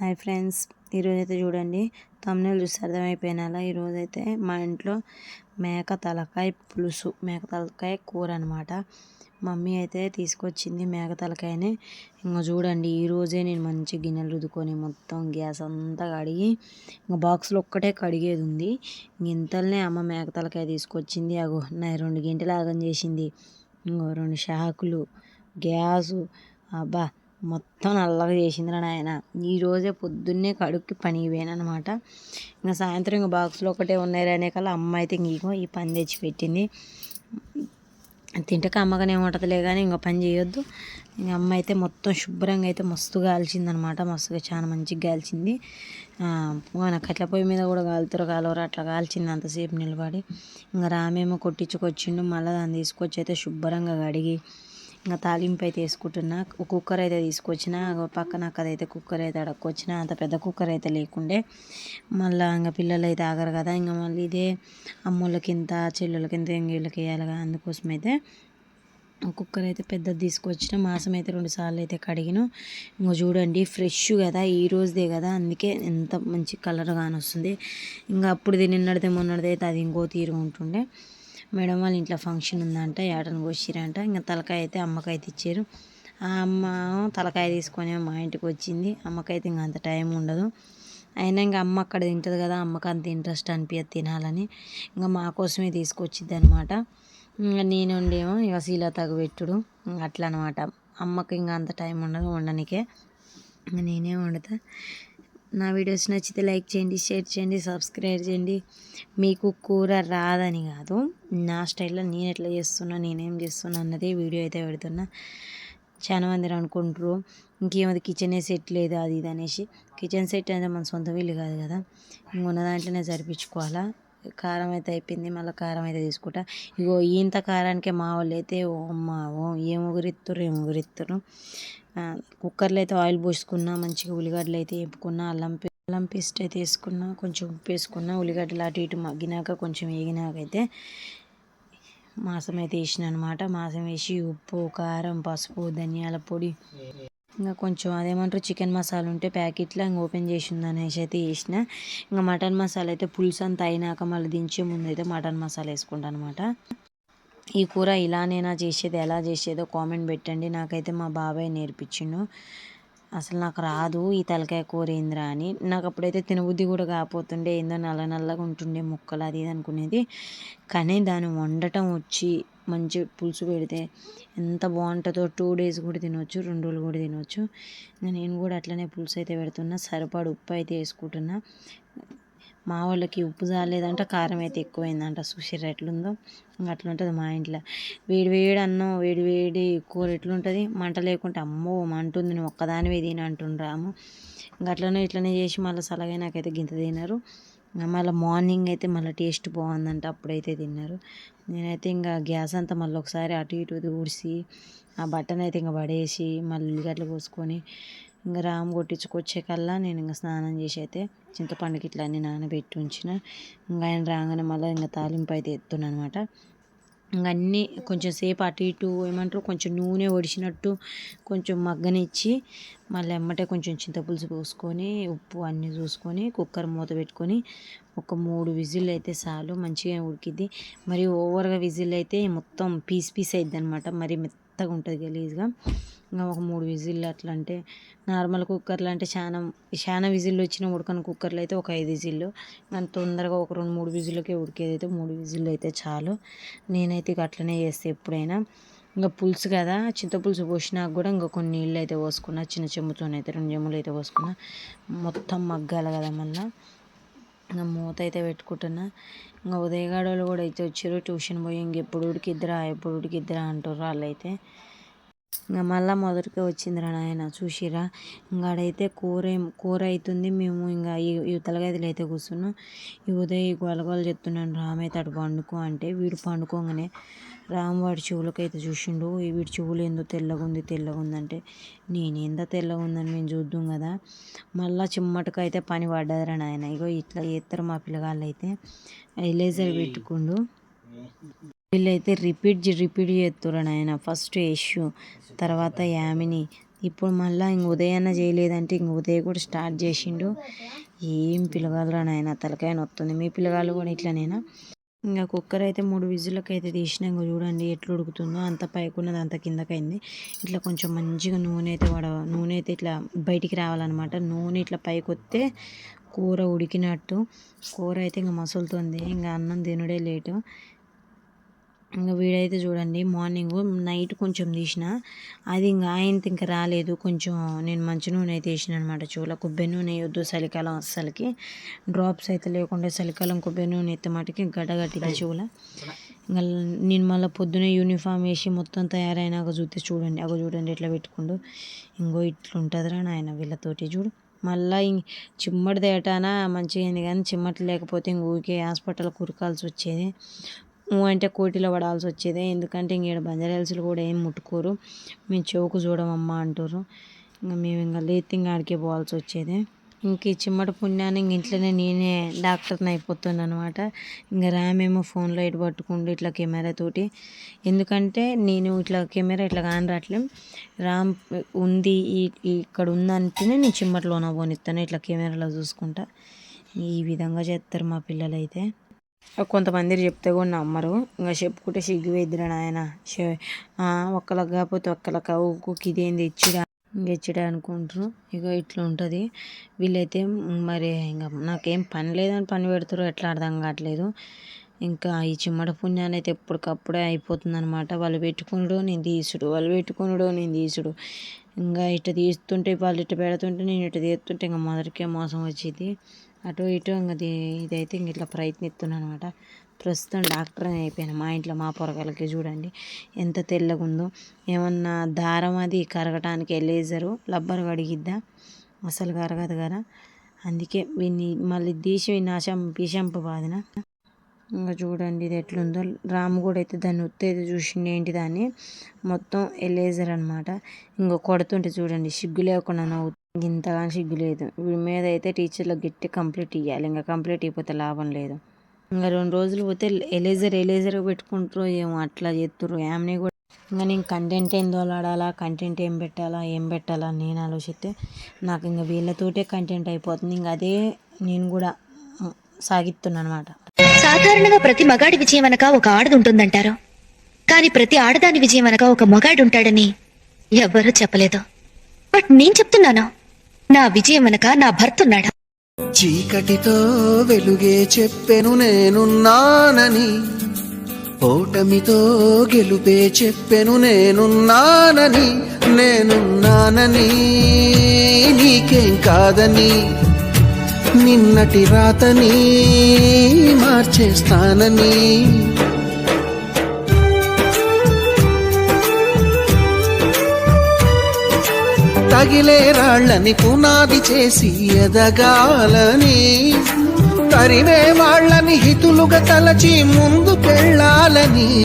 Hi friends ఈరోజైతే చూడండి తమ్ముళ్ళు చూసి అర్థమైపోయినాలా? ఈరోజైతే మా ఇంట్లో మేక తలకాయ పులుసు మేక తలకాయ కూర అనమాట మమ్మీ అయితే తీసుకొచ్చింది మేక తలకాయని. ఇంకా చూడండి ఈరోజే నేను మంచి గిన్నెలు రుద్దుకొని మొత్తం గ్యాస్ అంతా కడిగి ఇంకా బాక్స్లో ఒక్కటే కడిగేది ఉంది. ఇంతలోనే అమ్మ మేక తలకాయ తీసుకొచ్చింది. అగో నా రెండు గంటలు ఆగం చేసింది. ఇంకో రెండు షాకులు గ్యాసు అబ్బా మొత్తం నల్లగా చేసిందిరా నాయన. ఈరోజే పొద్దున్నే కడుక్కి పనికి పోయాను అనమాట ఇంకా సాయంత్రం ఇంకా బాక్స్లో ఒకటే ఉన్నాయి అనే కల్లా అమ్మ అయితే ఇంకో ఈ పని తెచ్చి పెట్టింది తింటక అమ్మగానే ఉంటుందిలే కానీ ఇంకా పని చేయొద్దు. ఇంకా అమ్మ అయితే మొత్తం శుభ్రంగా అయితే మస్తు కాల్చిందనమాట మస్తుగా చాలా మంచిగా కాల్చింది మన కట్ల పొయ్యి మీద కూడా కాలుతారు కాలవరు అట్లా కాల్చింది అంతసేపు నిలబడి. ఇంకా రామేమో కొట్టించుకొచ్చిండు మళ్ళీ దాన్ని తీసుకొచ్చి అయితే శుభ్రంగా కడిగి ఇంకా తాలింపు అయితే వేసుకుంటున్నా. కుక్కర్ అయితే తీసుకొచ్చిన పక్కన అక్కదైతే కుక్కర్ అయితే అడక్కొచ్చిన అంత పెద్ద కుక్కర్ అయితే లేకుండే. మళ్ళీ ఇంకా పిల్లలు అయితే ఆగరు కదా ఇంకా మళ్ళీ ఇదే అమ్మోళ్ళకింత చెల్లెలకింత వేయాలి కదా అందుకోసం అయితే కుక్కర్ అయితే పెద్దది తీసుకొచ్చిన. మాసం అయితే రెండు సార్లు అయితే కడిగిన. ఇంకో చూడండి ఫ్రెష్ కదా ఈ రోజుదే కదా అందుకే ఎంత మంచి కలర్ కానొస్తుంది ఇంకా అప్పుడు నిన్నడితే మొన్నటిది అయితే అది ఇంకో తీరు ఉంటుండే. మేడం వాళ్ళ ఇంట్లో ఫంక్షన్ ఉందంట ఏటను కోసిరంట ఇంకా తలకాయ అయితే అమ్మకైతే ఇచ్చారు ఆ అమ్మ తలకాయ తీసుకొని మా ఇంటికి వచ్చింది. అమ్మకైతే ఇంకా అంత టైం ఉండదు. అయినా ఇంకా అమ్మ అక్కడ తింటుంది కదా అమ్మకి అంత ఇంట్రెస్ట్ అనిపించదు తినాలని. ఇంకా మా కోసమే తీసుకొచ్చిద్ది అనమాట ఇంకా నేను ఉండేమో ఇక శీలతకు పెట్టుడు. అట్లా అనమాట అమ్మకి ఇంకా అంత టైం ఉండదు వండనికే నేనే వండుతా. నా వీడియోస్ నచ్చితే లైక్ చేయండి షేర్ చేయండి సబ్స్క్రైబ్ చేయండి. మీకు కూర రాదని కాదు. నా స్టైల్లో నేను ఎట్లా చేస్తున్నా నేనేం చేస్తున్నా అన్నది వీడియో అయితే పెడుతున్నా. చాలా మంది అనుకుంటారు ఇంకేమది కిచెనే సెట్ లేదు అది ఇది అనేసి. కిచెన్ సెట్ అనేది మన సొంత వీళ్ళు కాదు కదా. ఇంకొన్న దాంట్లోనే జరిపించుకోవాలా కారం అయితే అయిపోయింది మళ్ళీ కారం అయితే తీసుకుంటా. ఇగో ఇంత కారానికే మా వాళ్ళు అయితే ఓ అమ్మ ఓ ఏం ఉగురిత్తురు ఏం ఉగురిత్తురు కుక్కర్లో అయితే ఆయిల్ పోసుకున్నా మంచిగా ఉల్లిగడ్డలు అయితే వేపుకున్నా అల్లం అల్లం పేస్ట్ అయితే వేసుకున్నా కొంచెం ఉప్పు వేసుకున్నా ఉల్లిగడ్డలు అటు ఇటు మగ్గినాక కొంచెం వేగినాక అయితే మాసం అయితే వేసిన అనమాట మాసం వేసి ఉప్పు కారం పసుపు ధనియాల పొడి ఇంకా కొంచెం అదేమంటారు చికెన్ మసాలా ఉంటే ప్యాకెట్లో ఇంకా ఓపెన్ చేసింది అనేసి అయితే వేసిన. ఇంకా మటన్ మసాలా అయితే పులుసు అంతా అయినాక మళ్ళీ దించే ముందు అయితే మటన్ మసాలా వేసుకుంటాను అనమాట ఈ కూర ఇలానేనా చేసేది ఎలా చేసేదో కామెంట్ పెట్టండి. నాకైతే మా బాబాయ్ నేర్పించిండు. అసలు నాకు రాదు ఈ తలకాయ కూర ఏందిరా అని. నాకు అప్పుడైతే తినబుద్ధి కూడా కాకపోతుండే ఏందో నల్ల నల్లగా ఉంటుండే ముక్కలు అది ఇది అనుకునేది. కానీ దాన్ని వండటం వచ్చి మంచి పులుసు పెడితే ఎంత బాగుంటుందో టూ డేస్ కూడా తినవచ్చు రెండు రోజులు కూడా తినవచ్చు నేను కూడా అట్లనే పులుసు అయితే పెడుతున్నా సరిపడ ఉప్పు అయితే వేసుకుంటున్నా. మా వాళ్ళకి ఉప్పు చాలేదంట కారం అయితే ఎక్కువైందంట. చూసిర్రు ఎట్లుందో? అట్లా ఉంటుంది మా ఇంట్లో. వేడి వేడి అన్నం వేడి వేడి కూర ఎట్లుంటుంది? మంట లేకుంటే అమ్మో మంటుంది నువ్వు ఒక్కదానివే తిని అంటుండ్రాము ఇంకా అట్లనే ఇట్లనే చేసి మళ్ళీ సలగా నాకైతే గింత తినరు మళ్ళీ మార్నింగ్ అయితే మళ్ళీ టేస్ట్ బాగుందంట అప్పుడైతే తిన్నారు. నేనైతే ఇంకా గ్యాస్ అంతా మళ్ళీ ఒకసారి అటు ఇటు ఊడిసి ఆ బట్టన్ అయితే ఇంకా పడేసి మళ్ళీ ఉల్లిగడ్డలు పోసుకొని ఇంకా రామ్ కొట్టించుకొచ్చే కల్లా నేను ఇంకా స్నానం చేసి అయితే చింతపండుకి ఇట్లా అన్ని నానబెట్టి ఉంచిన. ఇంకా ఆయన రాగానే మళ్ళీ ఇంకా తాలింపు అయితే ఎత్తున్నాను అనమాట ఇంకా అన్నీ కొంచెం సేపు అటు ఇటు ఏమంటారు కొంచెం నూనె ఒడిచినట్టు కొంచెం మగ్గనిచ్చి మళ్ళీ ఎమ్మటే కొంచెం చింతపులుసు పోసుకొని ఉప్పు అన్నీ చూసుకొని కుక్కర్ మూత పెట్టుకొని ఒక మూడు విజిల్ అయితే చాలు మంచిగా ఉడికిద్ది. మరి ఓవర్గా విజిల్ అయితే మొత్తం పీస్ పీస్ అయిద్ది అనమాట మరి మెత్తగా ఉంటుంది గలీజ్గా ఇంకా ఒక మూడు విజిల్లు అట్లా అంటే నార్మల్ కుక్కర్లు అంటే చాలా చాలా విజిల్లు వచ్చిన ఉడకని కుక్కర్లు అయితే ఒక ఐదు విజిల్లు. కానీ తొందరగా ఒక రెండు మూడు విజిల్లోకే ఉడికేది అయితే మూడు విజిల్లు అయితే చాలు. నేనైతే ఇక అట్లనే చేస్తే ఎప్పుడైనా. ఇంకా పులుసు కదా చింతపులుసు పోసినాక కూడా ఇంకా కొన్ని నీళ్ళు అయితే పోసుకున్నా చిన్న చెంబుతోనైతే రెండు చెంబులు అయితే పోసుకున్నా. మొత్తం మగ్గాలి కదా మళ్ళీ. ఇంకా మూత అయితే పెట్టుకుంటున్నా. ఇంకా ఉదయగాడోళ్ళు కూడా అయితే వచ్చారు ట్యూషన్ పోయి ఇంకెప్పుడు ఉడికిద్దరా ఎప్పుడు ఉడికిద్దరా అంటారు వాళ్ళు అయితే ఇంకా మళ్ళీ మొదటికే వచ్చిందిరా నాయన చూసిరా ఇంకాడైతే కూర కూర అవుతుంది మేము ఇంకా ఈ తలగదిలో అయితే కూర్చున్నాం. ఈ ఉదయం గొలగొల చెప్తున్నాను రామైతే అటు పండుకో అంటే వీడు పండుకోగానే రామ్ వాడి చెవులకైతే చూసిండు. వీడి చెవులు ఏందో తెల్లగా ఉంది తెల్లగా ఉందంటే నేనేందో తెల్లగా ఉందని మేము చూద్దాం కదా. మళ్ళీ చిమ్మటకైతే పని పడ్డదిరా నాయన. ఇగో ఇట్లా చేస్తారు మా పిల్లగాళ్ళు అయితే. ఎలేజర్ పెట్టుకుండు. వీళ్ళైతే రిపీట్ రిపీట్ చేస్తున్నారు నాయన. ఫస్ట్ యశు తర్వాత యామిని. ఇప్పుడు మళ్ళీ ఇంక ఉదయాన్న చేయలేదంటే ఇంక ఉదయం కూడా స్టార్ట్ చేసిండు. ఏం పిల్లగాలరా నాయన తలకాయ వస్తుంది మీ పిల్లగాళ్ళు కూడా ఇట్లనేనా? ఇంకా కుక్కర్ అయితే మూడు విజులకు అయితే తీసినా ఇంకా చూడండి ఎట్లా ఉడుకుతుందో. అంత పైకున్నది అంత కిందకైంది. ఇట్లా కొంచెం మంచిగా నూనె అయితే వడ నూనె అయితే ఇట్లా బయటికి రావాలన్నమాట. నూనె ఇట్లా పైకి వస్తే కూర ఉడికినట్టు. కూర అయితే ఇంకా మసులుతుంది. ఇంకా అన్నం తినుడే లేటు. ఇంకా వీడైతే చూడండి మార్నింగ్ నైట్ కొంచెం తీసిన అది ఇంకా ఆయనతో ఇంకా రాలేదు. కొంచెం నేను మంచి నూనె అయితే వేసిన అనమాట చూల కొబ్బరి నూనె వద్దు చలికాలం అస్సలకి. డ్రాప్స్ అయితే లేకుండా చలికాలం కొబ్బరి నూనె అయితే మటుకి గడ్డగట్టింది చూల ఇంకా నేను మళ్ళీ పొద్దునే యూనిఫామ్ వేసి మొత్తం తయారైనాక చూస్తే చూడండి అగో చూడండి ఎట్లా పెట్టుకుండు. ఇంకో ఇట్లుంటుందిరా నాయన వీళ్ళతోటి చూడు. మళ్ళీ చిమ్మడి తేటానా మంచిగా అయింది కానీ చిమ్మటి లేకపోతే ఇంక ఊరికే హాస్పిటల్ కురకాల్సి వచ్చేది. అంటే కోటిలో పడాల్సి వచ్చేదే ఎందుకంటే ఇంక ఇక్కడ కూడా ఏం ముట్టుకోరు. మేము చెవుకు చూడమమ్మా అంటారు ఇంకా మేము ఇంకా లేతింగ్ ఇంకా ఆడికే పోవాల్సి వచ్చేదే ఇంక ఈ చిమ్మట పుణ్యాన్ని ఇంక ఇంట్లోనే నేనే డాక్టర్ని అయిపోతున్నాను అనమాట ఇంకా రామేమో ఫోన్లో ఇటు పట్టుకుంటూ ఇట్లా కెమెరా తోటి. ఎందుకంటే నేను ఇట్లా కెమెరా ఇట్లా కాని రావట్లేం రామ్ ఉంది ఈ ఇక్కడ ఉందంటేనే నేను చిమ్మటలోన పోనిస్తాను ఇట్లా కెమెరాలో చూసుకుంటా. ఈ విధంగా చేస్తారు మా పిల్లలైతే. కొంతమంది చెప్తే కూడా నమ్మరు. ఇంకా చెప్పుకుంటే సిగ్గు వేద్దురా నాయన. ఒక్కలకు కాకపోతే ఒక్కలకు ఊరికి ఇదేంది ఇచ్చిడా ఇచ్చిడా అనుకుంటారు. ఇక ఇట్లా ఉంటుంది. వీళ్ళైతే మరి ఇంకా నాకేం పని లేదని పని పెడతారు ఎట్లా అర్థం కావట్లేదు. ఇంకా ఈ చిమ్మడ పుణ్యాన్ని అయితే ఎప్పటికప్పుడే అయిపోతుంది అనమాట వాళ్ళు పెట్టుకునుడు నేను తీసుడు. వాళ్ళు పెట్టుకునుడు నేను తీసుడు. ఇంకా ఇట్ట తీస్తుంటే వాళ్ళు ఇట్లా పెడుతుంటే నేను ఇట్ట తీస్తుంటే ఇంకా మొదటికే మోసం వచ్చేది. అటు ఇటు ఇంకది ఇదైతే ఇంక ఇట్లా ప్రయత్నిస్తున్నాను అనమాట ప్రస్తుతం డాక్టర్ అని అయిపోయాను మా ఇంట్లో మా పొరగాలకి చూడండి. ఎంత తెల్లగా ఉందో ఏమన్నా దారం అది కరగటానికి లేజరు లబ్బర్ కడిగిద్దా? అసలు కరగదు కదా. అందుకే వీన్ని మళ్ళీ తీసి నాశం పిషంపు బాధన? ఇంకా చూడండి ఇది ఎట్లుందో. రాము కూడా అయితే దాన్ని ఉత్తేది చూసిండి ఏంటి దాన్ని? మొత్తం ఎలేజర్ అనమాట ఇంకా కొడుతుంటే చూడండి. సిగ్గు లేకుండా నవ్వు ఇంతగా సిగ్గు లేదు. వీడి మీద అయితే టీచర్లకు గట్టి కంప్లీట్ ఇవ్వాలి ఇంకా కంప్లీట్ అయిపోతే లాభం లేదు. ఇంకా రెండు రోజులు పోతే ఎలేజర్ ఎలేజర్ పెట్టుకుంటారు ఏమో అట్లా చేస్తారు యామ్ని కూడా ఇంకా నేను కంటెంట్ ఏం దోలాడాలా కంటెంట్ ఏం పెట్టాలా ఏం పెట్టాలా నేను ఆలోచిస్తే నాకు ఇంకా వీళ్ళతోటే కంటెంట్ అయిపోతుంది. ఇంకా అదే నేను కూడా సాగిస్తున్నాను అనమాట సాధారణంగా ప్రతి మగాడి విజయం అనక ఒక ఆడది ఉంటుందంటారు. కానీ ప్రతి ఆడదాని విజయం అనక ఒక మగాడు ఉంటాడని ఎవ్వరూ చెప్పలేదు. బట్ నేను చెప్తున్నాను నా విజయం వెనక నా భర్తున్నాడా చీకటితో వెలుగే చెప్పెను నేనున్నానని ఓటమితో గెలుపే చెప్పెను నేనున్నానని నేనున్నానని నీకేం కాదని నిన్నటి రాతని మార్చేస్తానని తగిలే రాళ్ళని పునాది చేసి ఎదగాలని. తరిమే వాళ్ళని హితులుగా తలచి ముందుకెళ్ళాలని